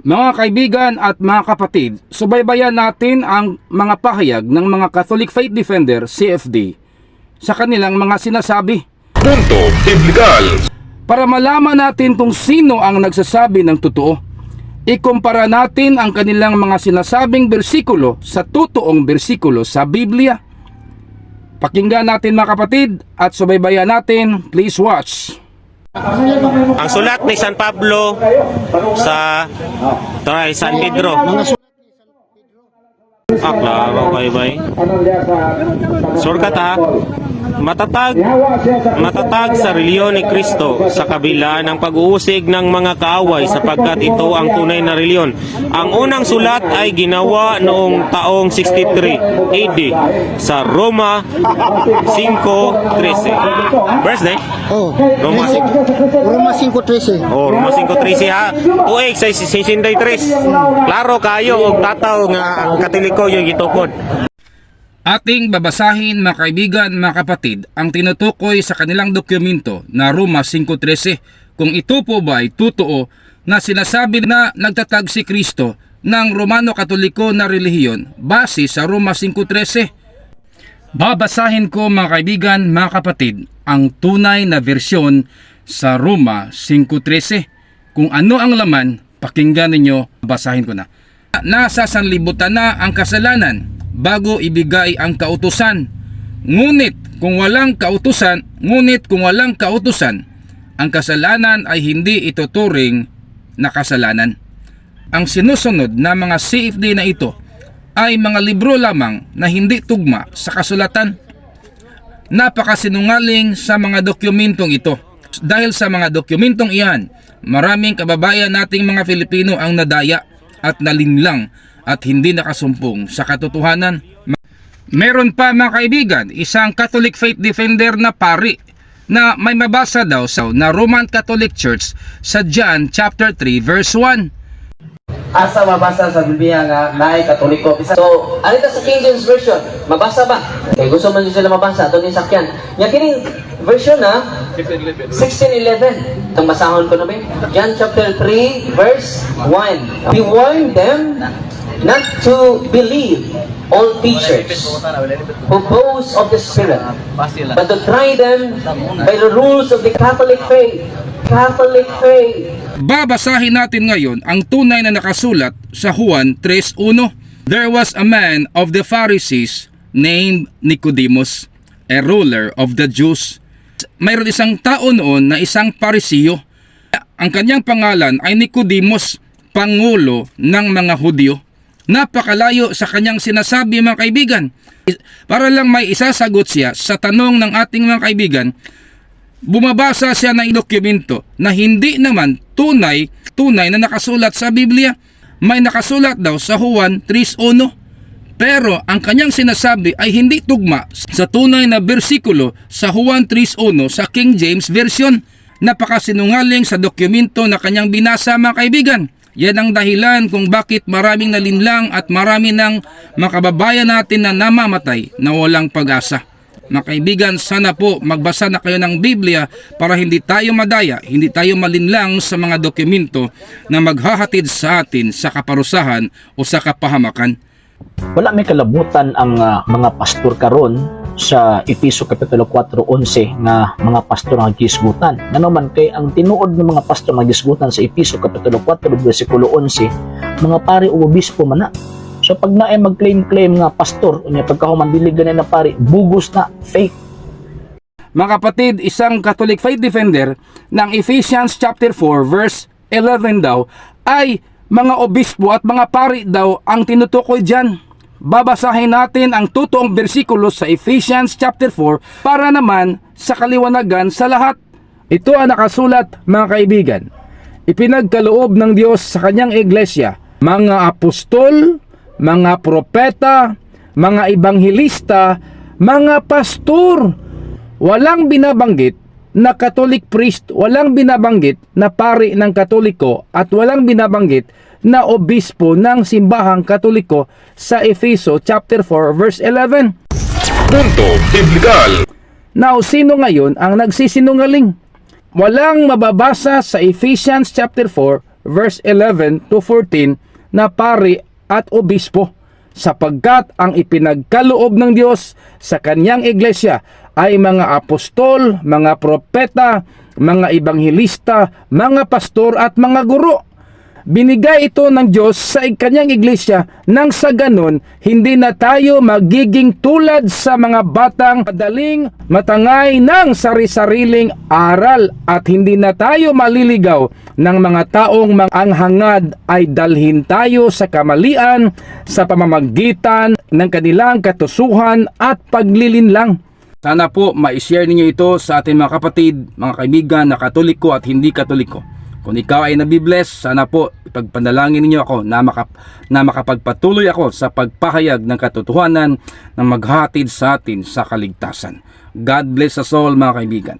Mga kaibigan at mga kapatid, subaybayan natin ang mga pahayag ng mga Catholic Faith Defender CFD sa kanilang mga sinasabi Punto Biblikal. para malaman natin kung sino ang nagsasabi ng totoo. Ikumpara natin ang kanilang mga sinasabing bersikulo sa totoong bersikulo sa Biblia. Pakinggan natin mga kapatid at subaybayan natin. Please watch. Ang sulat ni San Pablo sa Try San Pedro. Ah, klaro, bye bye. Surkat ha. Matatag, matatag sa reliyon ni Kristo sa kabila ng pag-uusig ng mga kaaway sapagkat ito ang tunay na reliyon. Ang unang sulat ay ginawa noong taong 63 AD sa Roma 5.13. Birthday? Oh, Roma 5. Roma 5.13. Oh, Roma 5.13 ha. Tuig sa 63. Klaro kayo og tataw nga ang katoliko yung gitukod. Ating babasahin mga kaibigan, mga kapatid, ang tinutukoy sa kanilang dokumento na Roma 5.13 kung ito po ba ay totoo na sinasabi na nagtatag si Kristo ng Romano Katoliko na relihiyon base sa Roma 5.13. Babasahin ko mga kaibigan, mga kapatid, ang tunay na versyon sa Roma 5.13. Kung ano ang laman, pakinggan ninyo, basahin ko na. Nasa sanlibutan na ang kasalanan bago ibigay ang kautusan. Ngunit kung walang kautusan, ngunit kung walang kautusan, ang kasalanan ay hindi ituturing na kasalanan. Ang sinusunod na mga CFD na ito ay mga libro lamang na hindi tugma sa kasulatan. Napakasinungaling sa mga dokumentong ito. Dahil sa mga dokumentong iyan, maraming kababayan nating mga Filipino ang nadaya at nalinlang at hindi nakasumpong sa katotohanan. Meron pa mga kaibigan, isang Catholic Faith Defender na pari na may mabasa daw sa na Roman Catholic Church sa John chapter 3 verse 1. asa mabasa sa Biblia nga naay katoliko. So, ano sa King James Version? Mabasa ba? Kaya gusto man sila mabasa, ito ni sakyan. Nga kining version na 1611. Ang basahon ko na ba? John chapter 3 verse 1. He warned them not to believe all teachers who boast of the Spirit, but to try them by the rules of the Catholic faith. Catholic faith. Babasahin natin ngayon ang tunay na nakasulat sa Juan 3.1. There was a man of the Pharisees named Nicodemus, a ruler of the Jews. Mayroon isang tao noon na isang parisiyo. Ang kanyang pangalan ay Nicodemus, pangulo ng mga Hudyo. Napakalayo sa kanyang sinasabi mga kaibigan. Para lang may isasagot siya sa tanong ng ating mga kaibigan, bumabasa siya ng dokumento na hindi naman tunay, tunay na nakasulat sa Biblia. May nakasulat daw sa Juan 3.1. Pero ang kanyang sinasabi ay hindi tugma sa tunay na bersikulo sa Juan 3.1 sa King James Version. Napakasinungaling sa dokumento na kanyang binasa mga kaibigan. Yan ang dahilan kung bakit maraming nalinlang at marami ng makababayan natin na namamatay na walang pag-asa. Mga kaibigan, sana po magbasa na kayo ng Biblia para hindi tayo madaya, hindi tayo malinlang sa mga dokumento na maghahatid sa atin sa kaparusahan o sa kapahamakan. wala may kalabutan ang ah, mga pastor karon sa Episo Kapitulo 4:11 nga mga pastor nga gisgutan. Ngano man kay ang tinuod ng mga pastor nga gisgutan sa Episo Kapitulo 4 bersikulo 11 mga pari o obispo man na. So pag naay mag-claim-claim nga pastor unya pagkahuman dili ganay na pari bugos na fake Mga kapatid, isang Catholic Faith Defender ng Ephesians chapter 4 verse 11 daw ay mga obispo at mga pari daw ang tinutukoy dyan. Babasahin natin ang totoong bersikulo sa Ephesians chapter 4 para naman sa kaliwanagan sa lahat. Ito ang nakasulat mga kaibigan. Ipinagkaloob ng Diyos sa kanyang iglesia, mga apostol, mga propeta, mga ibanghilista, mga pastor, walang binabanggit na Catholic priest, walang binabanggit na pari ng Katoliko at walang binabanggit na obispo ng simbahang Katoliko sa Efeso chapter 4 verse 11. Punto Biblikal. Now, sino ngayon ang nagsisinungaling? Walang mababasa sa Ephesians chapter 4 verse 11 to 14 na pari at obispo sapagkat ang ipinagkaloob ng Diyos sa kanyang iglesia ay mga apostol, mga propeta, mga ibanghilista, mga pastor at mga guro. Binigay ito ng Diyos sa kanyang iglesia nang sa ganun hindi na tayo magiging tulad sa mga batang madaling matangay ng sari-sariling aral at hindi na tayo maliligaw ng mga taong mga ang hangad ay dalhin tayo sa kamalian sa pamamagitan ng kanilang katusuhan at paglilinlang. Sana po ma-share ninyo ito sa ating mga kapatid, mga kaibigan na katoliko at hindi katoliko. Kung ikaw ay nabibless, sana po ipagpanalangin ninyo ako na, makap, na makapagpatuloy ako sa pagpahayag ng katotohanan na maghatid sa atin sa kaligtasan. God bless us all mga kaibigan.